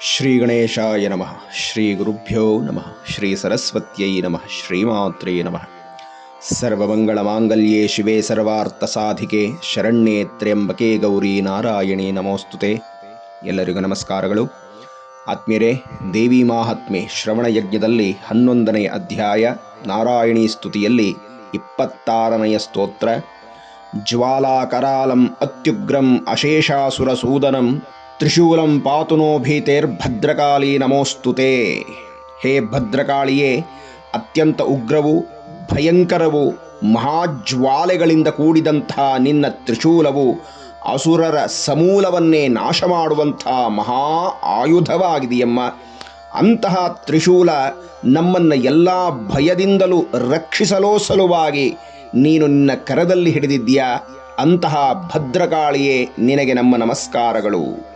ಶ್ರೀ ಗಣೇಶಾಯ ನಮಃ, ಶ್ರೀ ಗುರುಭ್ಯೋ ನಮಃ, ಶ್ರೀ ಸರಸ್ವತ್ಯೈ ನಮಃ ಶ್ರೀಮಾತ್ರೇ ನಮಃ. ಸರ್ವಮಂಗಳ ಮಾಂಗಲ್ಯೇ ಶಿವೆ ಸರ್ವಾರ್ಥ ಸಾಧಿಕೆ ಶರಣ್ಯೇ ತ್ರ್ಯಂಬಕೆ ಗೌರಿ ನಾರಾಯಣಿ ನಮೋಸ್ತುತೆ. ಎಲ್ಲರಿಗೂ ನಮಸ್ಕಾರಗಳು. ಆತ್ಮೀಯರೇ, ದೇವಿ ಮಾಹಾತ್ಮೆ ಶ್ರವಣ ಯಜ್ಞದಲ್ಲಿ ಹನ್ನೊಂದನೆಯ ಅಧ್ಯಾಯ ನಾರಾಯಣಿ ಸ್ತುತಿಯಲ್ಲಿ ಇಪ್ಪತ್ತಾರನೆಯ ಸ್ತೋತ್ರ. ಜ್ವಾಲಾಕರಾಲಂ ಅತ್ಯುಗ್ರಂ ಅಶೇಷಾಸುರಸೂದನಂ ತ್ರಿಶೂಲಂ ಪಾತುನೋ ಭೀತೇರ್ಭದ್ರಕಾಳಿ ನಮೋಸ್ತುತೆ ಹೇ ಭದ್ರಕಾಳಿಯೇ, ಅತ್ಯಂತ ಉಗ್ರವು, ಭಯಂಕರವು, ಮಹಾಜ್ವಾಲೆಗಳಿಂದ ಕೂಡಿದಂಥ ನಿನ್ನ ತ್ರಿಶೂಲವು ಅಸುರರ ಸಮೂಲವನ್ನೇ ನಾಶ ಮಾಡುವಂಥ ಮಹಾ ಆಯುಧವಾಗಿದೆಯಮ್ಮ. ಅಂತಹ ತ್ರಿಶೂಲ ನಮ್ಮನ್ನು ಎಲ್ಲ ಭಯದಿಂದಲೂ ರಕ್ಷಿಸಲೋ ಸಲುವಾಗಿ ನೀನು ನಿನ್ನ ಕರದಲ್ಲಿ ಹಿಡಿದಿದ್ದೀಯಾ? ಅಂತಹ ಭದ್ರಕಾಳಿಯೇ, ನಿನಗೆ ನಮ್ಮ ನಮಸ್ಕಾರಗಳು.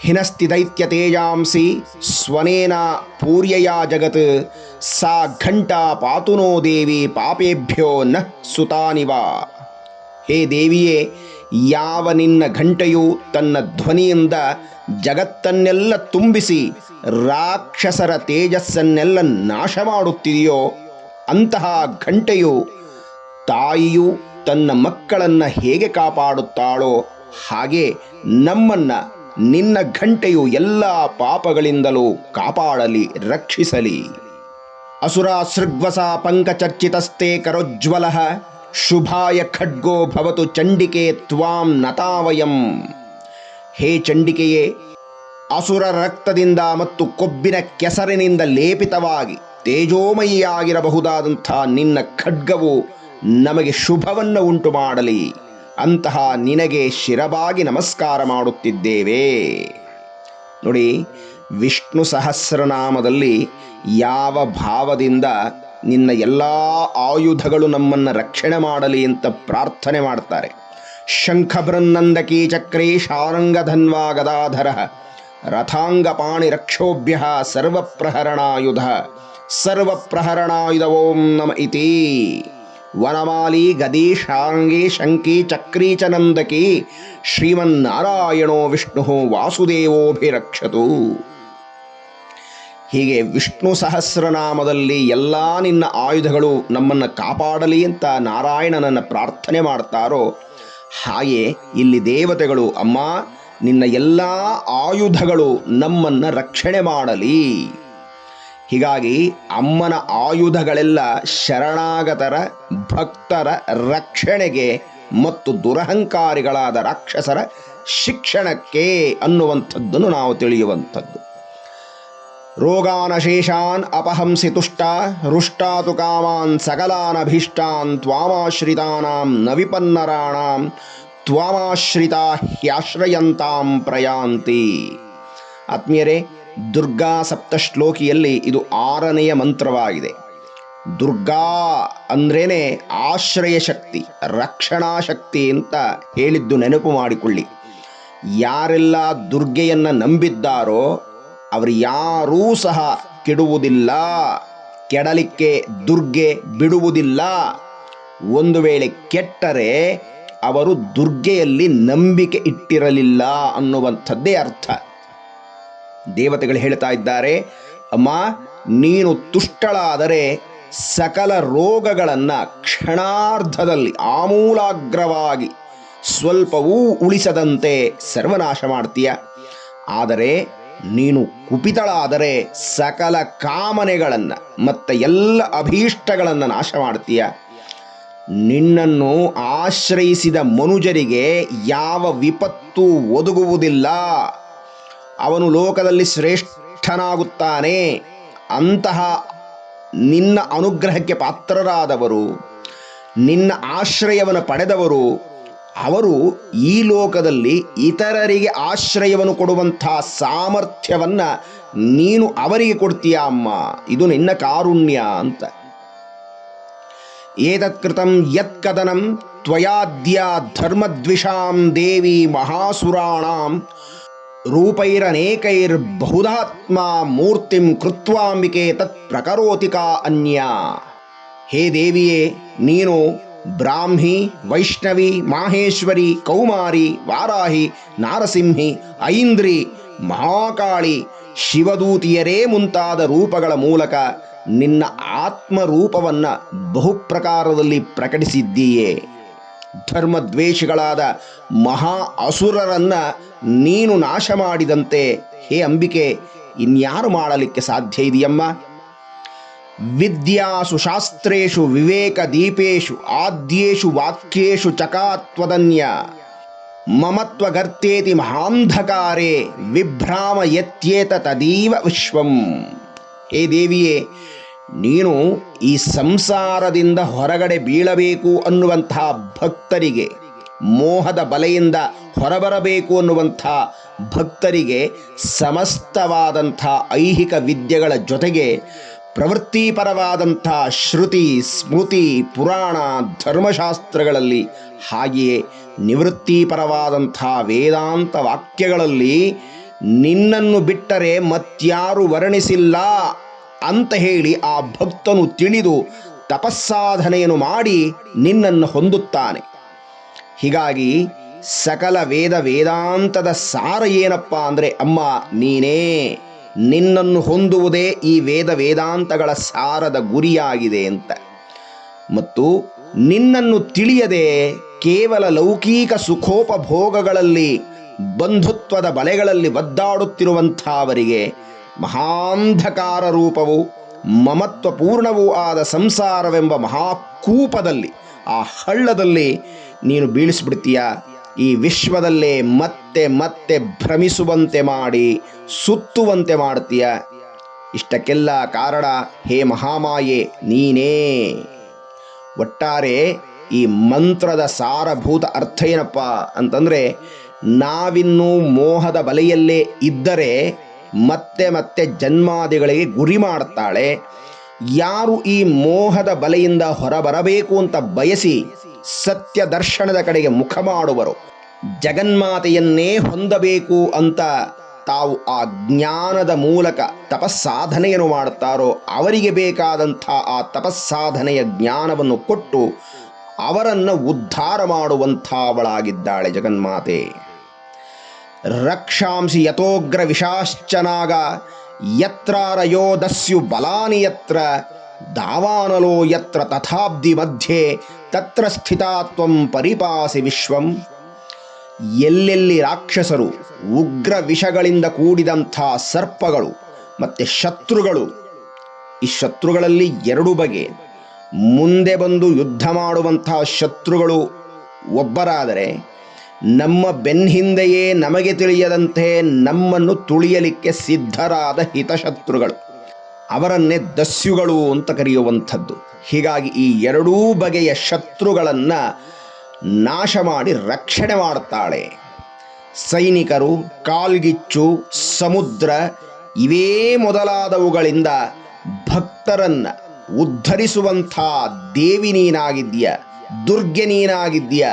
ಹಿನಸ್ತಿ ದೈತ್ಯ ತೇಜಾಂಸಿ ಸ್ವನೇನ ಪೂರ್ಯಯ ಜಗತ್ ಸಾ ಘಂಟಾ ಪಾತುನೋ ದೇವಿ ಪಾಪೇಭ್ಯೋ ನ ಸುತಾನಿವ ಹೇ ದೇವಿಯೇ ಯಾವ ನಿನ್ನ ಘಂಟೆಯು ತನ್ನ ಧ್ವನಿಯಿಂದ ಜಗತ್ತನ್ನೆಲ್ಲ ತುಂಬಿಸಿ, ರಾಕ್ಷಸರ ತೇಜಸ್ಸನ್ನೆಲ್ಲ ನಾಶ ಮಾಡುತ್ತಿದೆಯೋ ಅಂತಹ ಘಂಟೆಯು ತಾಯಿಯು ತನ್ನ ಮಕ್ಕಳನ್ನು ಹೇಗೆ ಕಾಪಾಡುತ್ತಾಳೋ ಹಾಗೆ ನಮ್ಮನ್ನ ನಿನ್ನ ಘಂಟೆಯು ಎಲ್ಲ ಪಾಪಗಳಿಂದಲೂ ಕಾಪಾಡಲಿ, ರಕ್ಷಿಸಲಿ. ಅಸುರ ಸೃಗ್ವಸ ಪಂಕಚರ್ಚಿತಸ್ತೆ ಕರೋಜ್ವಲ, ಶುಭಾಯ ಖಡ್ಗೋ ಭವತು ಚಂಡಿಕೆ ತ್ವಾಂ ನತಾವಯಂ. ಹೇ ಚಂಡಿಕೆಯೇ, ಅಸುರ ರಕ್ತದಿಂದ ಮತ್ತು ಕೊಬ್ಬಿನ ಕೆಸರಿನಿಂದ ಲೇಪಿತವಾಗಿ ತೇಜೋಮಯಿಯಾಗಿರಬಹುದಾದಂಥ ನಿನ್ನ ಖಡ್ಗವು ನಮಗೆ ಶುಭವನ್ನು ಉಂಟು ಮಾಡಲಿ ಅಂತಹ ನಿನಗೆ ಶಿರಬಾಗಿ ನಮಸ್ಕಾರ ಮಾಡುತ್ತಿದ್ದೇವೆ. ನೋಡಿ, ವಿಷ್ಣು ಸಹಸ್ರನಾಮದಲ್ಲಿ ಯಾವ ಭಾವದಿಂದ ನಿನ್ನ ಎಲ್ಲ ಆಯುಧಗಳು ನಮ್ಮನ್ನು ರಕ್ಷಣೆ ಮಾಡಲಿ ಅಂತ ಪ್ರಾರ್ಥನೆ ಮಾಡ್ತಾರೆ. ಶಂಖಬೃನ್ನಂದಕಿ ಚಕ್ರೇ ಶಾರಂಗಧನ್ವಾ ಗದಾಧರ, ರಥಾಂಗಪಾಣಿ ರಕ್ಷೋಭ್ಯ ಸರ್ವಪ್ರಹರಣಾಯುಧ ಸರ್ವಪ್ರಹರಣಾಯುಧ ಓಂ ನಮ ಇತಿ. ವನಮಾಲಿ ಗದಿ ಶಾಂಗಿ ಶಂಕಿ ಚಕ್ರೀಚನಂದಕಿ ಶ್ರೀಮನ್ನಾರಾಯಣೋ ವಿಷ್ಣು ವಾಸುದೇವೋಭಿರಕ್ಷತು. ಹೀಗೆ ವಿಷ್ಣು ಸಹಸ್ರನಾಮದಲ್ಲಿ ಎಲ್ಲ ನಿನ್ನ ಆಯುಧಗಳು ನಮ್ಮನ್ನು ಕಾಪಾಡಲಿ ಅಂತ ನಾರಾಯಣನನ್ನು ಪ್ರಾರ್ಥನೆ ಮಾಡ್ತಾರೋ, ಹಾಗೆ ಇಲ್ಲಿ ದೇವತೆಗಳು, ಅಮ್ಮ, ನಿನ್ನ ಎಲ್ಲ ಆಯುಧಗಳು ನಮ್ಮನ್ನು ರಕ್ಷಣೆ ಮಾಡಲಿ. ಹೀಗಾಗಿ ಅಮ್ಮನ ಆಯುಧಗಳೆಲ್ಲ ಶರಣಾಗತರ ಭಕ್ತರ ರಕ್ಷಣೆಗೆ ಮತ್ತು ದುರಹಂಕಾರಿಗಳಾದ ರಾಕ್ಷಸರ ಶಿಕ್ಷಣಕ್ಕೆ ಅನ್ನುವಂಥದ್ದನ್ನು ನಾವು ತಿಳಿಯುವಂಥದ್ದು. ರೋಗಾನಶೇಷಾನ್ ಅಪಹಂಸಿ ತುಷ್ಟ ಹೃಷ್ಟಾತು ಕಾಮಾನ್ ಸಕಲಾನಭೀಷ್ಟಾನ್, ತ್ವಾಮಾಶ್ರಿತಾನಾಂ ನವಿಪನ್ನರಾಣಾಂ ವಿಪನ್ನರಾಣಾಂ ತ್ವಾಮಾಶ್ರಿತಾ ಹ್ಯಾಶ್ರಯಂತಾಂ ಪ್ರಯಾಂತಿ. ಆತ್ಮೀಯರೇ ದುರ್ಗಾ ಸಪ್ತಶ್ಲೋಕಿಯಲ್ಲಿ ಇದು ಆರನೆಯ ಮಂತ್ರವಾಗಿದೆ. ದುರ್ಗಾ ಅಂದ್ರೇನೆ ಆಶ್ರಯ ಶಕ್ತಿ, ರಕ್ಷಣಾ ಶಕ್ತಿ ಅಂತ ಹೇಳಿದ್ದು ನೆನಪು ಮಾಡಿಕೊಳ್ಳಿ. ಯಾರೆಲ್ಲ ದುರ್ಗೆಯನ್ನು ನಂಬಿದ್ದಾರೋ ಅವರು ಯಾರೂ ಸಹ ಕೆಡುವುದಿಲ್ಲ. ಕೆಡಲಿಕ್ಕೆ ದುರ್ಗೆ ಬಿಡುವುದಿಲ್ಲ. ಒಂದು ವೇಳೆ ಕೆಟ್ಟರೆ ಅವರು ದುರ್ಗೆಯಲ್ಲಿ ನಂಬಿಕೆ ಇಟ್ಟಿರಲಿಲ್ಲ ಅನ್ನುವಂಥದ್ದೇ ಅರ್ಥ. ದೇವತೆಗಳು ಹೇಳ್ತಾ ಇದ್ದಾರೆ, ಅಮ್ಮ, ನೀನು ತುಷ್ಟಳಾದರೆ ಸಕಲ ರೋಗಗಳನ್ನು ಕ್ಷಣಾರ್ಧದಲ್ಲಿ ಆಮೂಲಾಗ್ರವಾಗಿ ಸ್ವಲ್ಪವೂ ಉಳಿಸದಂತೆ ಸರ್ವನಾಶ ಮಾಡ್ತೀಯ. ಆದರೆ ನೀನು ಕುಪಿತಳಾದರೆ ಸಕಲ ಕಾಮನೆಗಳನ್ನು ಮತ್ತು ಎಲ್ಲ ಅಭೀಷ್ಟಗಳನ್ನು ನಾಶ ಮಾಡ್ತೀಯ. ನಿನ್ನನ್ನು ಆಶ್ರಯಿಸಿದ ಮನುಜರಿಗೆ ಯಾವ ವಿಪತ್ತು ಒದಗುವುದಿಲ್ಲ. ಅವನು ಲೋಕದಲ್ಲಿ ಶ್ರೇಷ್ಠನಾಗುತ್ತಾನೆ. ಅಂತಹ ನಿನ್ನ ಅನುಗ್ರಹಕ್ಕೆ ಪಾತ್ರರಾದವರು, ನಿನ್ನ ಆಶ್ರಯವನ್ನು ಪಡೆದವರು, ಅವರು ಈ ಲೋಕದಲ್ಲಿ ಇತರರಿಗೆ ಆಶ್ರಯವನ್ನು ಕೊಡುವಂಥ ಸಾಮರ್ಥ್ಯವನ್ನು ನೀನು ಅವರಿಗೆ ಕೊಡ್ತೀಯ ಅಮ್ಮ? ಇದು ನಿನ್ನ ಕಾರುಣ್ಯ ಅಂತ. ಏತತ್ಕೃತಂ ಯತ್ಕದನಂ ತ್ವಯಾದ್ಯ ಧರ್ಮದ್ವಿಷಾಂ ದೇವಿ ಮಹಾಸುರಾಣಾಂ ರೂಪೈರನೇಕೈರ್ಬಹುಧಾತ್ಮ ಮೂರ್ತಿಂ ಕೃತ್ವಾಂಬಿಕೆ ತತ್ ಪ್ರಕರೋತಿಕಾ ಅನ್ಯ. ಹೇ ದೇವಿಯೇ, ನೀನು ಬ್ರಾಹ್ಮಿ, ವೈಷ್ಣವಿ, ಮಾಹೇಶ್ವರಿ, ಕೌಮಾರಿ, ವಾರಾಹಿ, ನಾರಸಿಂಹಿ, ಐಂದ್ರಿ, ಮಹಾಕಾಳಿ, ಶಿವದೂತಿಯರೇ ಮುಂತಾದ ರೂಪಗಳ ಮೂಲಕ ನಿನ್ನ ಆತ್ಮರೂಪವನ್ನು ಬಹುಪ್ರಕಾರದಲ್ಲಿ ಪ್ರಕಟಿಸಿದ್ದೀಯೇ. ಧರ್ಮದ್ವೇಷಿಗಳಾದ ಮಹಾ ಅಸುರರನ್ನ ನೀನು ನಾಶ ಮಾಡಿದಂತೆ ಹೇ ಅಂಬಿಕೆ, ಇನ್ಯಾರು ಮಾಡಲಿಕ್ಕೆ ಸಾಧ್ಯ ಇದೆಯಮ್ಮ? ವಿದ್ಯಾಸು ಶಾಸ್ತ್ರೇಷು ವಿವೇಕ ದೀಪೇಶು ಆದ್ಯೇಷು ವಾಕ್ಯೇಷು ಚಕಾತ್ವದನ್ಯ, ಮಮತ್ವಗರ್ತೇತಿ ಮಹಾಂಧಕಾರೇ, ವಿಭ್ರಾಮ ಯತ್ಯೇತ ತದೀವ ವಿಶ್ವಂ. ಹೇ ದೇವಿಯೇ ನೀನು ಈ ಸಂಸಾರದಿಂದ ಹೊರಗಡೆ ಬೀಳಬೇಕು ಅನ್ನುವಂಥ ಭಕ್ತರಿಗೆ, ಮೋಹದ ಬಲೆಯಿಂದ ಹೊರಬರಬೇಕು ಅನ್ನುವಂಥ ಭಕ್ತರಿಗೆ ಸಮಸ್ತವಾದಂಥ ಐಹಿಕ ವಿದ್ಯೆಗಳ ಜೊತೆಗೆ ಪ್ರವೃತ್ತಿಪರವಾದಂಥ ಶ್ರುತಿ, ಸ್ಮೃತಿ, ಪುರಾಣ, ಧರ್ಮಶಾಸ್ತ್ರಗಳಲ್ಲಿ ಹಾಗೆಯೇ ನಿವೃತ್ತಿಪರವಾದಂಥ ವೇದಾಂತ ವಾಕ್ಯಗಳಲ್ಲಿ ನಿನ್ನನ್ನು ಬಿಟ್ಟರೆ ಮತ್ಯಾರು ವರ್ಣಿಸಿಲ್ಲ. ಅಂತ ಹೇಳಿ ಆ ಭಕ್ತನು ತಿಳಿದು ತಪಸ್ಸಾಧನೆಯನ್ನು ಮಾಡಿ ನಿನ್ನನ್ನು ಹೊಂದುತ್ತಾನೆ. ಹೀಗಾಗಿ ಸಕಲ ವೇದ ವೇದಾಂತದ ಸಾರ ಏನಪ್ಪ ಅಂದರೆ, ಅಮ್ಮ, ನೀನೇ ನಿನ್ನನ್ನು ಹೊಂದುವುದೇ ಈ ವೇದ ವೇದಾಂತಗಳ ಸಾರದ ಗುರಿಯಾಗಿದೆ ಅಂತ. ಮತ್ತು ನಿನ್ನನ್ನು ತಿಳಿಯದೆ ಕೇವಲ ಲೌಕಿಕ ಸುಖೋಪಭೋಗಗಳಲ್ಲಿ ಬಂಧುತ್ವದ ಬಲೆಗಳಲ್ಲಿ ಒದ್ದಾಡುತ್ತಿರುವಂಥವರಿಗೆ ಮಹಾಂಧಕಾರ ರೂಪವು, ಮಮತ್ವಪೂರ್ಣವೂ ಆದ ಸಂಸಾರವೆಂಬ ಮಹಾಕೂಪದಲ್ಲಿ, ಆ ಹಳ್ಳದಲ್ಲಿ ನೀನು ಬೀಳಿಸ್ಬಿಡ್ತೀಯ? ಈ ವಿಶ್ವದಲ್ಲೇ ಮತ್ತೆ ಮತ್ತೆ ಭ್ರಮಿಸುವಂತೆ ಮಾಡಿ, ಸುತ್ತುವಂತೆ ಮಾಡ್ತೀಯ? ಇಷ್ಟಕ್ಕೆಲ್ಲ ಕಾರಣ, ಹೇ ಮಹಾಮಾಯೆ, ನೀನೇ. ಒಟ್ಟಾರೆ ಈ ಮಂತ್ರದ ಸಾರಭೂತ ಅರ್ಥ ಏನಪ್ಪ ಅಂತಂದರೆ, ನಾವಿನ್ನೂ ಮೋಹದ ಬಲೆಯಲ್ಲೇ ಇದ್ದರೆ ಮತ್ತೆ ಮತ್ತೆ ಜನ್ಮಾದಿಗಳಿಗೆ ಗುರಿ ಮಾಡ್ತಾಳೆ. ಯಾರು ಈ ಮೋಹದ ಬಲೆಯಿಂದ ಹೊರಬರಬೇಕು ಅಂತ ಬಯಸಿ ಸತ್ಯ ದರ್ಶನದ ಕಡೆಗೆ ಮುಖ ಮಾಡುವರು. ಜಗನ್ಮಾತೆಯನ್ನೇ ಹೊಂದಬೇಕು ಅಂತ ತಾವು ಆ ಜ್ಞಾನದ ಮೂಲಕ ತಪಸ್ಸಾಧನೆಯನ್ನು ಮಾಡುತ್ತಾರೋ, ಅವರಿಗೆ ಬೇಕಾದಂಥ ಆ ತಪಸ್ಸಾಧನೆಯ ಜ್ಞಾನವನ್ನು ಕೊಟ್ಟು ಅವರನ್ನು ಉದ್ಧಾರ ಮಾಡುವಂಥವಳಾಗಿದ್ದಾಳೆ ಜಗನ್ಮಾತೆ. ರಕ್ಷಾಂಸಿ ಯಥೋಗ್ರ ವಿಷಾಶ್ಚನಾಗ ಯತ್ರಾರಯೋ ದಸ್ಯು ಬಲಾನಿ ಯತ್ರ, ದಾವಾನಲೋ ಯತ್ರ ತಥಾಬ್ಧಿ ಮಧ್ಯೆ, ತತ್ರ ಸ್ಥಿತಾತ್ವಂ ಪರಿಪಾಸಿ ವಿಶ್ವಂ. ಎಲ್ಲೆಲ್ಲಿ ರಾಕ್ಷಸರು ಉಗ್ರ ವಿಷಗಳಿಂದ ಕೂಡಿದಂಥ ಸರ್ಪಗಳು ಮತ್ತು ಶತ್ರುಗಳು, ಈ ಶತ್ರುಗಳಲ್ಲಿ ಎರಡು ಬಗೆ. ಮುಂದೆ ಬಂದು ಯುದ್ಧ ಮಾಡುವಂಥ ಶತ್ರುಗಳು ಒಬ್ಬರಾದರೆ ನಮ್ಮ ಬೆನ್ನಿಂದೆಯೇ ನಮಗೆ ತಿಳಿಯದಂತೆ ನಮ್ಮನ್ನು ತುಳಿಯಲಿಕ್ಕೆ ಸಿದ್ಧರಾದ ಹಿತಶತ್ರುಗಳು. ಅವರನ್ನೇ ದಸ್ಯುಗಳು ಅಂತ ಕರೆಯುವಂಥದ್ದು. ಹೀಗಾಗಿ ಈ ಎರಡೂ ಬಗೆಯ ಶತ್ರುಗಳನ್ನು ನಾಶ ಮಾಡಿ ರಕ್ಷಣೆ ಮಾಡ್ತಾಳೆ. ಸೈನಿಕರು, ಕಾಲ್ಗಿಚ್ಚು, ಸಮುದ್ರ ಇವೇ ಮೊದಲಾದವುಗಳಿಂದ ಭಕ್ತರನ್ನು ಉದ್ಧರಿಸುವಂಥ ದೇವಿ ನೀನಾಗಿದ್ದೀಯ. ದುರ್ಗೆ ನೀನಾಗಿದ್ದೀಯ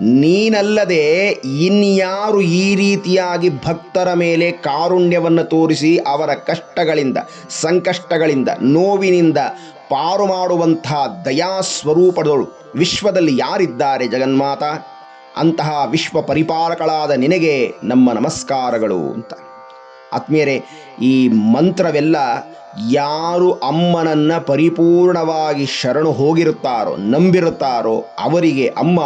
ನೀನಲ್ಲದೆ ಇನ್ಯಾರು ಈ ರೀತಿಯಾಗಿ ಭಕ್ತರ ಮೇಲೆ ಕಾರುಣ್ಯವನ್ನು ತೋರಿಸಿ ಅವರ ಕಷ್ಟಗಳಿಂದ, ಸಂಕಷ್ಟಗಳಿಂದ, ನೋವಿನಿಂದ ಪಾರು ಮಾಡುವಂಥ ದಯಾಸ್ವರೂಪದಳು ವಿಶ್ವದಲ್ಲಿ ಯಾರಿದ್ದಾರೆ ಜಗನ್ಮಾತ? ಅಂತಹ ವಿಶ್ವ ಪರಿಪಾಲಕಳಾದ ನಿನಗೆ ನಮ್ಮ ನಮಸ್ಕಾರಗಳು ಅಂತ. ಆತ್ಮೀಯರೇ, ಈ ಮಂತ್ರವೆಲ್ಲ ಯಾರು ಅಮ್ಮನನ್ನ ಪರಿಪೂರ್ಣವಾಗಿ ಶರಣು ಹೋಗಿರುತ್ತಾರೋ, ನಂಬಿರುತ್ತಾರೋ, ಅವರಿಗೆ ಅಮ್ಮ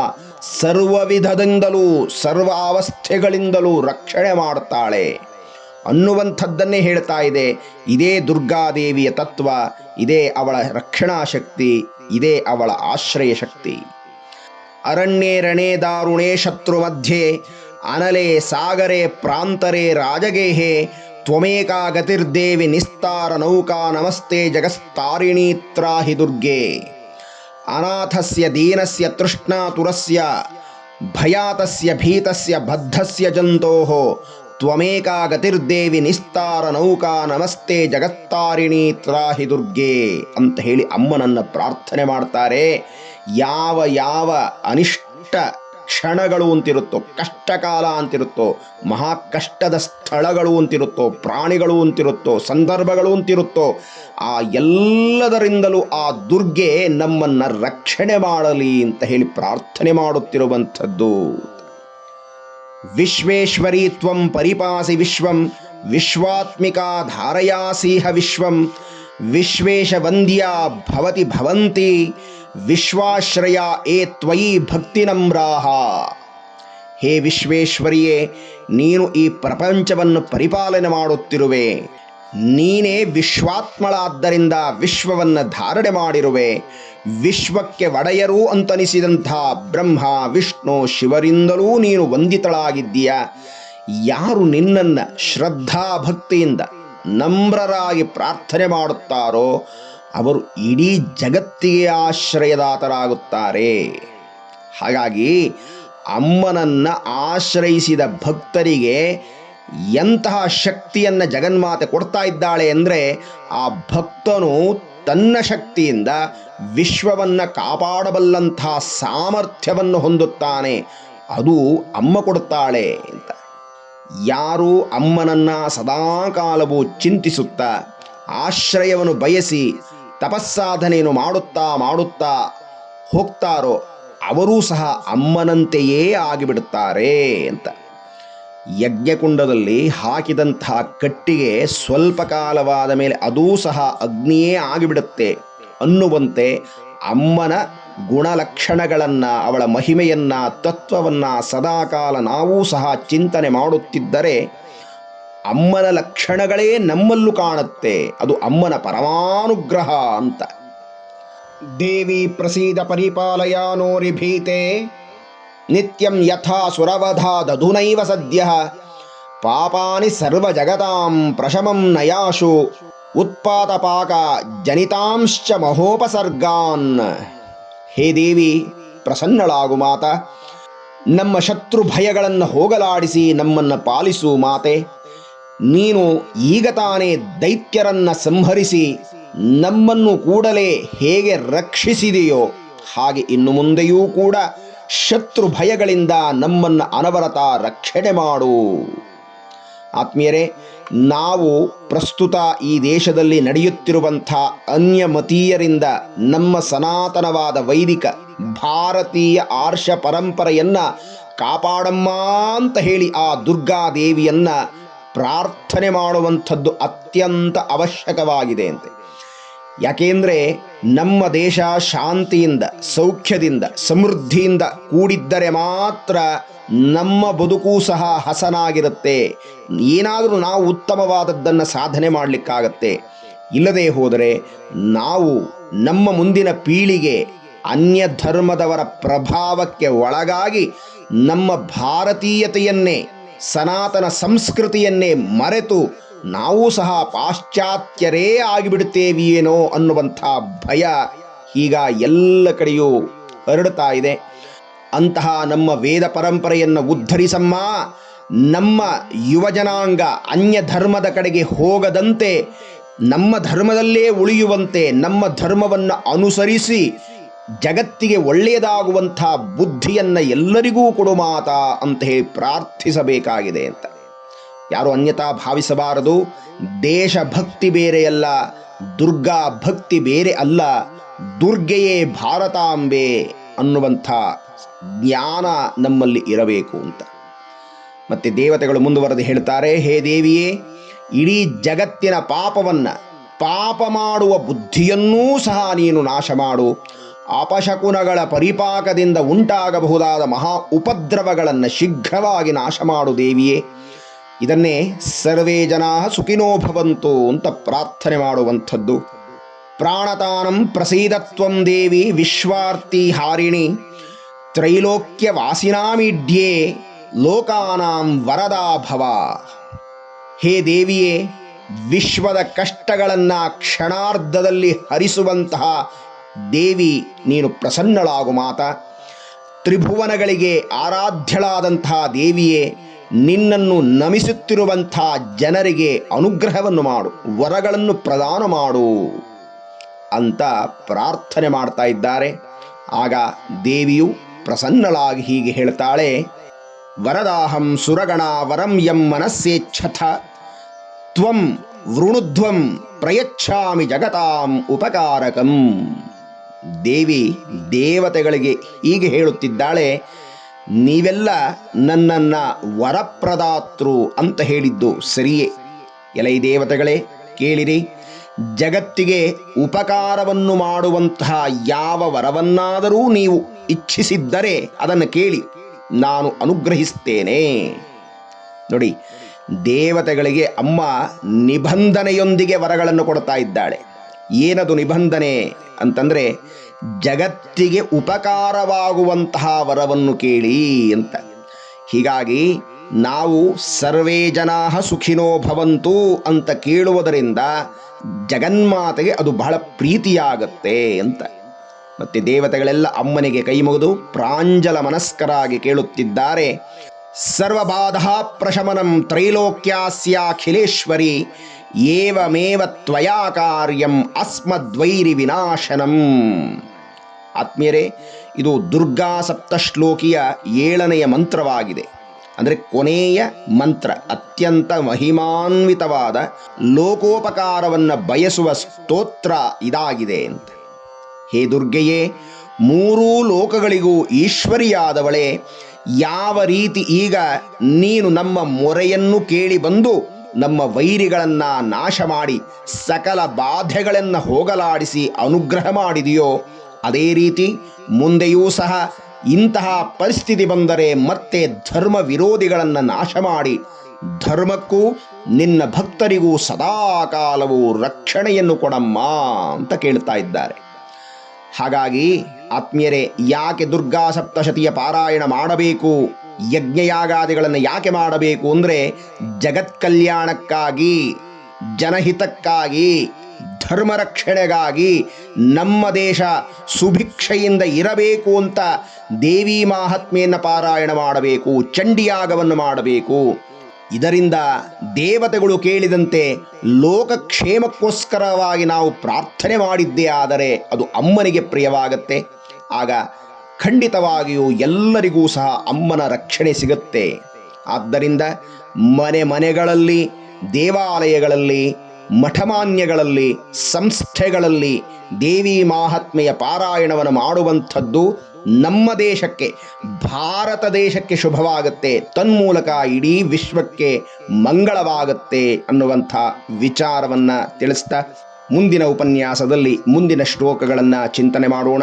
ಸರ್ವ ವಿಧದಿಂದಲೂ ಸರ್ವ ಅವಸ್ಥೆಗಳಿಂದಲೂ ರಕ್ಷಣೆ ಮಾಡುತ್ತಾಳೆ ಅನ್ನುವಂಥದ್ದನ್ನೇ ಹೇಳ್ತಾ ಇದೆ. ಇದೇ ದುರ್ಗಾದೇವಿಯ ತತ್ವ, ಇದೇ ಅವಳ ರಕ್ಷಣಾ ಶಕ್ತಿ ಇದೇ ಅವಳ ಆಶ್ರಯ ಶಕ್ತಿ ಅರಣ್ಯೇ ರಣೇ ದಾರುಣೇ ಶತ್ರು ಮಧ್ಯೆ ಅನಲೆ ಸಾಗರೆ, ಪ್ರಾಂತರೆ, ರಾಜಗೇಹೆ, ತ್ವಮೇಕಾ ಗತಿರ್ದೇವಿ ನಿಸ್ತಾರ ನೌಕಾ ನಮಸ್ತೆ ಜಗಸ್ತಾರಿಣೀತ್ರಾಹಿ ದುರ್ಗೆ. ಅನಾಥಸ್ಯ, ದೀನಸ್ಯ, ತೃಷ್ಣಾತುರಸ್ಯ, ಭಯಾತಸ್ಯ, ಭೀತಸ್ಯ, ಬದ್ಧಸ್ಯ ಜಂತೋಃ, ತ್ವಮೇಕಾ ಗತಿರ್ದೇವಿ ನಿಸ್ತಾರ ನೌಕಾ ನಮಸ್ತೆ ದುರ್ಗೆ ಅಂತ ಹೇಳಿ ಅಮ್ಮನನ್ನು ಪ್ರಾರ್ಥನೆ ಮಾಡ್ತಾರೆ. ಯಾವ ಯಾವ ಅನಿಷ್ಟ ಕ್ಷಣಗಳು ಅಂತಿರುತ್ತೋ, ಕಷ್ಟಕಾಲ ಅಂತಿರುತ್ತೋ, ಮಹಾ ಕಷ್ಟದ ಸ್ಥಳಗಳು ಅಂತಿರುತ್ತೋ, ಪ್ರಾಣಿಗಳು ಅಂತಿರುತ್ತೋ, ಸಂದರ್ಭಗಳು ಅಂತಿರುತ್ತೋ, ಆ ಎಲ್ಲದರಿಂದಲೂ ಆ ದುರ್ಗೆ ನಮ್ಮನ್ನು ರಕ್ಷಣೆ ಮಾಡಲಿ ಅಂತ ಹೇಳಿ ಪ್ರಾರ್ಥನೆ ಮಾಡುತ್ತಿರುವಂಥದ್ದು. ವಿಶ್ವೇಶ್ವರಿ ತ್ವಂ ಪರಿಪಾಸಿ ವಿಶ್ವಂ, ವಿಶ್ವಾತ್ಮಿಕಾ ಧಾರಯಾಸೀಹ ವಿಶ್ವಂ, ವಿಶ್ವೇಶ ವಂದ್ಯಾ ಭವತಿ ಭವಂತಿ ವಿಶ್ವಾಶ್ರಯ ಏ ತ್ವಯಿ ಭಕ್ತಿ ನಮ್ರಾಹ. ಹೇ ವಿಶ್ವೇಶ್ವರಿಯೇ, ನೀನು ಈ ಪ್ರಪಂಚವನ್ನು ಪರಿಪಾಲನೆ ಮಾಡುತ್ತಿರುವೆ. ನೀನೇ ವಿಶ್ವಾತ್ಮಳಾದ್ದರಿಂದ ವಿಶ್ವವನ್ನು ಧಾರಣೆ ಮಾಡಿರುವೆ. ವಿಶ್ವಕ್ಕೆ ಒಡೆಯರು ಅಂತನಿಸಿದಂಥ ಬ್ರಹ್ಮ, ವಿಷ್ಣು, ಶಿವರಿಂದಲೂ ನೀನು ವಂದಿತಳಾಗಿದ್ದೀಯ. ಯಾರು ನಿನ್ನನ್ನು ಶ್ರದ್ಧಾ ಭಕ್ತಿಯಿಂದ ನಮ್ರರಾಗಿ ಪ್ರಾರ್ಥನೆ ಮಾಡುತ್ತಾರೋ ಅವರು ಇಡೀ ಜಗತ್ತಿಗೆ ಆಶ್ರಯದಾತರಾಗುತ್ತಾರೆ. ಹಾಗಾಗಿ ಅಮ್ಮನನ್ನ ಆಶ್ರಯಿಸಿದ ಭಕ್ತರಿಗೆ ಎಂತಹ ಶಕ್ತಿಯನ್ನು ಜಗನ್ಮಾತೆ ಕೊಡ್ತಾ ಇದ್ದಾಳೆ ಅಂದರೆ ಆ ಭಕ್ತನು ತನ್ನ ಶಕ್ತಿಯಿಂದ ವಿಶ್ವವನ್ನು ಕಾಪಾಡಬಲ್ಲಂತಹ ಸಾಮರ್ಥ್ಯವನ್ನು ಹೊಂದುತ್ತಾನೆ. ಅದು ಅಮ್ಮ ಕೊಡುತ್ತಾಳೆ ಅಂತ. ಯಾರು ಅಮ್ಮನನ್ನ ಸದಾಕಾಲವೂ ಚಿಂತಿಸುತ್ತಾ ಆಶ್ರಯವನ್ನು ಬಯಸಿ ತಪಸ್ಸಾಧನೆಯನ್ನು ಮಾಡುತ್ತಾ ಮಾಡುತ್ತಾ ಹೋಗ್ತಾರೋ ಅವರೂ ಸಹ ಅಮ್ಮನಂತೆಯೇ ಆಗಿಬಿಡುತ್ತಾರೆ ಅಂತ. ಯಜ್ಞಕುಂಡದಲ್ಲಿ ಹಾಕಿದಂತಹ ಕಟ್ಟಿಗೆ ಸ್ವಲ್ಪ ಕಾಲವಾದ ಮೇಲೆ ಅದೂ ಸಹ ಅಗ್ನಿಯೇ ಆಗಿಬಿಡುತ್ತೆ ಅನ್ನುವಂತೆ ಅಮ್ಮನ ಗುಣಲಕ್ಷಣಗಳನ್ನು, ಅವಳ ಮಹಿಮೆಯನ್ನ, ತತ್ವವನ್ನು ಸದಾಕಾಲ ನಾವೂ ಸಹ ಚಿಂತನೆ ಮಾಡುತ್ತಿದ್ದರೆ ಅಮ್ಮನ ಲಕ್ಷಣಗಳೇ ನಮ್ಮಲ್ಲೂ ಕಾಣುತ್ತೆ. ಅದು ಅಮ್ಮನ ಪರಮಾನುಗ್ರಹ ಅಂತ. ದೇವಿ ಪ್ರಸೀದ ಪರಿಪಾಲಯಾನೋರಿ ಭೀತೆ. ನಿತ್ಯಂ ಯಥಾ ಸುರವಧಾದಧುನೈವ ಸದ್ಯ. ಪಾಪಾನಿ ಸರ್ವಜಗತಾಂ ಪ್ರಶಮಂ ನಯಾಶು. ಉತ್ಪಾತಪಾಕ ಜನಿತಾಂಶ್ಚ ಮಹೋಪಸರ್ಗಾನ್. ಹೇ ದೇವಿ, ಪ್ರಸನ್ನಳಾಗು ಮಾತ. ನಮ್ಮ ಶತ್ರು ಭಯಗಳನ್ನು ಹೋಗಲಾಡಿಸಿ ನಮ್ಮನ್ನು ಪಾಲಿಸು ಮಾತೆ. ನೀನು ಈಗ ತಾನೇ ದೈತ್ಯರನ್ನ ಸಂಹರಿಸಿ ನಮ್ಮನ್ನು ಕೂಡಲೇ ಹೇಗೆ ರಕ್ಷಿಸಿದೆಯೋ ಹಾಗೆ ಇನ್ನು ಮುಂದೆಯೂ ಕೂಡ ಶತ್ರು ಭಯಗಳಿಂದ ನಮ್ಮನ್ನು ಅನವರತ ರಕ್ಷಣೆ ಮಾಡು. ಆತ್ಮೀಯರೇ, ನಾವು ಪ್ರಸ್ತುತ ಈ ದೇಶದಲ್ಲಿ ನಡೆಯುತ್ತಿರುವಂಥ ಅನ್ಯಮತೀಯರಿಂದ ನಮ್ಮ ಸನಾತನವಾದ ವೈದಿಕ ಭಾರತೀಯ ಆರ್ಷ ಪರಂಪರೆಯನ್ನ ಕಾಪಾಡಮ್ಮ ಅಂತ ಹೇಳಿ ಆ ದುರ್ಗಾದೇವಿಯನ್ನ ಪ್ರಾರ್ಥನೆ ಮಾಡುವಂಥದ್ದು ಅತ್ಯಂತ ಅವಶ್ಯಕವಾಗಿದೆ ಅಂತೆ. ಯಾಕೆಂದರೆ ನಮ್ಮ ದೇಶ ಶಾಂತಿಯಿಂದ, ಸೌಖ್ಯದಿಂದ, ಸಮೃದ್ಧಿಯಿಂದ ಕೂಡಿದ್ದರೆ ಮಾತ್ರ ನಮ್ಮ ಬದುಕು ಸಹ ಹಸನಾಗಿರುತ್ತೆ. ಏನಾದರೂ ನಾವು ಉತ್ತಮವಾದದ್ದನ್ನು ಸಾಧನೆ ಮಾಡಲಿಕ್ಕಾಗತ್ತೆ. ಇಲ್ಲದೆ ಹೋದರೆ ನಾವು ನಮ್ಮ ಮುಂದಿನ ಪೀಳಿಗೆ ಅನ್ಯ ಧರ್ಮದವರ ಪ್ರಭಾವಕ್ಕೆ ಒಳಗಾಗಿ ನಮ್ಮ ಭಾರತೀಯತೆಯನ್ನೇ ಸನಾತನ ಸಂಸ್ಕೃತಿಯನ್ನೇ ಮರೆತು ನಾವು ಸಹ ಪಾಶ್ಚಾತ್ಯರೇ ಆಗಿಬಿಡುತ್ತೇವಿಯೇನೋ ಅನ್ನುವಂಥ ಭಯ ಈಗ ಎಲ್ಲ ಕಡೆಯೂ ಹರಡ್ತಾ ಇದೆ. ಅಂತಹ ನಮ್ಮ ವೇದ ಪರಂಪರೆಯನ್ನು ಉದ್ಧರಿಸಮ್ಮ. ನಮ್ಮ ಯುವಜನಾಂಗ ಅನ್ಯ ಧರ್ಮದ ಕಡೆಗೆ ಹೋಗದಂತೆ ನಮ್ಮ ಧರ್ಮದಲ್ಲೇ ಉಳಿಯುವಂತೆ ನಮ್ಮ ಧರ್ಮವನ್ನು ಅನುಸರಿಸಿ ಜಗತ್ತಿಗೆ ಒಳ್ಳೆಯದಾಗುವಂಥ ಬುದ್ಧಿಯನ್ನು ಎಲ್ಲರಿಗೂ ಕೊಡು ಮಾತಾ ಅಂತ ಹೇಳಿ ಪ್ರಾರ್ಥಿಸಬೇಕಾಗಿದೆ ಅಂತ. ಯಾರು ಅನ್ಯತಾ ಭಾವಿಸಬಾರದು. ದೇಶಭಕ್ತಿ ಬೇರೆಯಲ್ಲ, ದುರ್ಗಾ ಭಕ್ತಿ ಬೇರೆ ಅಲ್ಲ, ದುರ್ಗೆಯೇ ಭಾರತಾಂಬೆ ಅನ್ನುವಂಥ ಜ್ಞಾನ ನಮ್ಮಲ್ಲಿ ಇರಬೇಕು ಅಂತ. ಮತ್ತೆ ದೇವತೆಗಳು ಮುಂದುವರೆದು ಹೇಳ್ತಾರೆ, ಹೇ ದೇವಿಯೇ, ಇಡೀ ಜಗತ್ತಿನ ಪಾಪವನ್ನು ಪಾಪ ಮಾಡುವ ಬುದ್ಧಿಯನ್ನೂ ಸಹ ನೀನು ನಾಶ ಮಾಡು. ಅಪಶಕುನಗಳ ಪರಿಪಾಕದಿಂದ ಉಂಟಾಗಬಹುದಾದ ಮಹಾ ಉಪದ್ರವಗಳನ್ನು ಶೀಘ್ರವಾಗಿ ನಾಶ ಮಾಡು ದೇವಿಯೇ. ಇದನ್ನೇ ಸರ್ವೇ ಜನಾ ಸುಖಿನೋಭವಂತು ಅಂತ ಪ್ರಾರ್ಥನೆ ಮಾಡುವಂಥದ್ದು. ಪ್ರಾಣತಾನಂ ಪ್ರಸೀದತ್ವಂ ದೇವಿ ವಿಶ್ವಾರ್ಥಿ ಹಾರಿಣಿ. ತ್ರೈಲೋಕ್ಯ ವಾಸಿನಾಮಿಡ್ಯೇ ಲೋಕಾನಾಂ ವರದಾಭವ ಹೇ ದೇವಿಯೇ, ವಿಶ್ವದ ಕಷ್ಟಗಳನ್ನು ಕ್ಷಣಾರ್ಧದಲ್ಲಿ ಹರಿಸುವಂತಹ ದೇವಿ ನೀನು ಪ್ರಸನ್ನಳಾಗು ಮಾತ. ತ್ರಿಭುವನಗಳಿಗೆ ಆರಾಧ್ಯಳಾದಂಥ ದೇವಿಯೇ, ನಿನ್ನನ್ನು ನಮಿಸುತ್ತಿರುವಂಥ ಜನರಿಗೆ ಅನುಗ್ರಹವನ್ನು ಮಾಡು, ವರಗಳನ್ನು ಪ್ರದಾನ ಮಾಡು ಅಂತ ಪ್ರಾರ್ಥನೆ ಮಾಡ್ತಾ ಇದ್ದಾರೆ. ಆಗ ದೇವಿಯು ಪ್ರಸನ್ನಳಾಗಿ ಹೀಗೆ ಹೇಳ್ತಾಳೆ, ವರದಾಹಂ ಸುರಗಣ ವರಂ ಯಂ ಮನಸ್ಸೇಚ್ಛಥ ತ್ವಂ ವೃಣುಧ್ವಂ ಪ್ರಯಚ್ಛಾಮಿ ಜಗತಾಂ ಉಪಕಾರಕಂ. ದೇವಿ ದೇವತೆಗಳಿಗೆ ಹೀಗೆ ಹೇಳುತ್ತಿದ್ದಾಳೆ, ನೀವೆಲ್ಲ ನನ್ನನ್ನು ವರಪ್ರದಾತೃ ಅಂತ ಹೇಳಿದ್ದು ಸರಿಯೇ. ಎಲೈ ದೇವತೆಗಳೇ, ಕೇಳಿರಿ. ಜಗತ್ತಿಗೆ ಉಪಕಾರವನ್ನು ಮಾಡುವಂತಹ ಯಾವ ವರವನ್ನಾದರೂ ನೀವು ಇಚ್ಛಿಸಿದ್ದರೆ ಅದನ್ನು ಕೇಳಿ. ನಾನು ಅನುಗ್ರಹಿಸ್ತೇನೆ. ನೋಡಿ, ದೇವತೆಗಳಿಗೆ ಅಮ್ಮ ನಿಬಂಧನೆಯೊಂದಿಗೆ ವರಗಳನ್ನು ಕೊಡ್ತಾ ಇದ್ದಾಳೆ. ಏನದು ನಿಬಂಧನೆ? ಅಂತಂದರೆ ಜಗತ್ತಿಗೆ ಉಪಕಾರವಾಗುವಂತಹ ವರವನ್ನು ಕೇಳಿ ಅಂತ. ಹೀಗಾಗಿ ನಾವು ಸರ್ವೇ ಜನಾ ಸುಖಿನೋ ಭವಂತು ಅಂತ ಕೇಳುವುದರಿಂದ ಜಗನ್ಮಾತೆಗೆ ಅದು ಬಹಳ ಪ್ರೀತಿಯಾಗತ್ತೆ ಅಂತ. ಮತ್ತೆ ದೇವತೆಗಳೆಲ್ಲ ಅಮ್ಮನಿಗೆ ಕೈ ಮುಗಿದು ಪ್ರಾಂಜಲ ಮನಸ್ಕರಾಗಿ ಕೇಳುತ್ತಿದ್ದಾರೆ. ಸರ್ವಬಾಧ ಪ್ರಶಮನಂ ತ್ರೈಲೋಕ್ಯಾಸ್ಯಾಖಿಲೇಶ್ವರಿ ಏವಮೇವ ತ್ವಯಾ ಕಾರ್ಯಂ ಅಸ್ಮದ್ವೈರಿ ವಿನಾಶನಂ. ಆತ್ಮೀಯರೇ, ಇದು ದುರ್ಗಾ ಸಪ್ತಶ್ಲೋಕಿಯ ಏಳನೆಯ ಮಂತ್ರವಾಗಿದೆ. ಅಂದರೆ ಕೊನೆಯ ಮಂತ್ರ, ಅತ್ಯಂತ ಮಹಿಮಾನ್ವಿತವಾದ ಲೋಕೋಪಕಾರವನ್ನು ಬಯಸುವ ಸ್ತೋತ್ರ ಇದಾಗಿದೆ ಅಂತ. ಹೇ ದುರ್ಗೆಯೇ, ಮೂರೂ ಲೋಕಗಳಿಗೂ ಈಶ್ವರಿಯಾದವಳೆ, ಯಾವ ರೀತಿ ಈಗ ನೀನು ನಮ್ಮ ಮೊರೆಯನ್ನು ಕೇಳಿ ಬಂದು ನಮ್ಮ ವೈರಿಗಳನ್ನು ನಾಶ ಮಾಡಿ ಸಕಲ ಬಾಧೆಗಳನ್ನು ಹೋಗಲಾಡಿಸಿ ಅನುಗ್ರಹ ಮಾಡಿದೆಯೋ, ಅದೇ ರೀತಿ ಮುಂದೆಯೂ ಸಹ ಇಂತಹ ಪರಿಸ್ಥಿತಿ ಬಂದರೆ ಮತ್ತೆ ಧರ್ಮ ವಿರೋಧಿಗಳನ್ನು ನಾಶ ಮಾಡಿ ಧರ್ಮಕ್ಕೂ ನಿನ್ನ ಭಕ್ತರಿಗೂ ಸದಾಕಾಲವೂ ರಕ್ಷಣೆಯನ್ನು ಕೊಡಮ್ಮ ಅಂತ ಕೇಳ್ತಾ ಇದ್ದಾರೆ. ಹಾಗಾಗಿ ಆತ್ಮೀಯರೇ, ಯಾಕೆ ದುರ್ಗಾ ಸಪ್ತಶತಿಯ ಪಾರಾಯಣ ಮಾಡಬೇಕು? ಯಜ್ಞಯಾಗಾದಿಗಳನ್ನು ಯಾಕೆ ಮಾಡಬೇಕು ಅಂದರೆ ಜಗತ್ ಕಲ್ಯಾಣಕ್ಕಾಗಿ ಜನಹಿತಕ್ಕಾಗಿ ಧರ್ಮ ರಕ್ಷಣೆಗಾಗಿ ನಮ್ಮ ದೇಶ ಸುಭಿಕ್ಷೆಯಿಂದ ಇರಬೇಕು ಅಂತ ದೇವಿ ಮಾಹಾತ್ಮೆಯನ್ನು ಪಾರಾಯಣ ಮಾಡಬೇಕು, ಚಂಡಿಯಾಗವನ್ನು ಮಾಡಬೇಕು. ಇದರಿಂದ ದೇವತೆಗಳು ಕೇಳಿದಂತೆ ಲೋಕಕ್ಷೇಮಕ್ಕೋಸ್ಕರವಾಗಿ ನಾವು ಪ್ರಾರ್ಥನೆ ಮಾಡಿದ್ದೇ ಆದರೆ ಅದು ಅಮ್ಮನಿಗೆ ಪ್ರಿಯವಾಗತ್ತೆ. ಆಗ ಖಂಡಿತವಾಗಿಯೂ ಎಲ್ಲರಿಗೂ ಸಹ ಅಮ್ಮನ ರಕ್ಷಣೆ ಸಿಗುತ್ತೆ. ಆದ್ದರಿಂದ ಮನೆ ಮನೆಗಳಲ್ಲಿ, ದೇವಾಲಯಗಳಲ್ಲಿ, ಮಠಮಾನ್ಯಗಳಲ್ಲಿ, ಸಂಸ್ಥೆಗಳಲ್ಲಿ ದೇವಿ ಮಾಹಾತ್ಮೆಯ ಪಾರಾಯಣವನ್ನು ಮಾಡುವಂಥದ್ದು ನಮ್ಮ ದೇಶಕ್ಕೆ, ಭಾರತ ದೇಶಕ್ಕೆ ಶುಭವಾಗುತ್ತೆ. ತನ್ಮೂಲಕ ಇಡೀ ವಿಶ್ವಕ್ಕೆ ಮಂಗಳವಾಗುತ್ತೆ ಅನ್ನುವಂಥ ವಿಚಾರವನ್ನು ತಿಳಿಸ್ತಾ ಮುಂದಿನ ಉಪನ್ಯಾಸದಲ್ಲಿ ಮುಂದಿನ ಶ್ಲೋಕಗಳನ್ನು ಚಿಂತನೆ ಮಾಡೋಣ.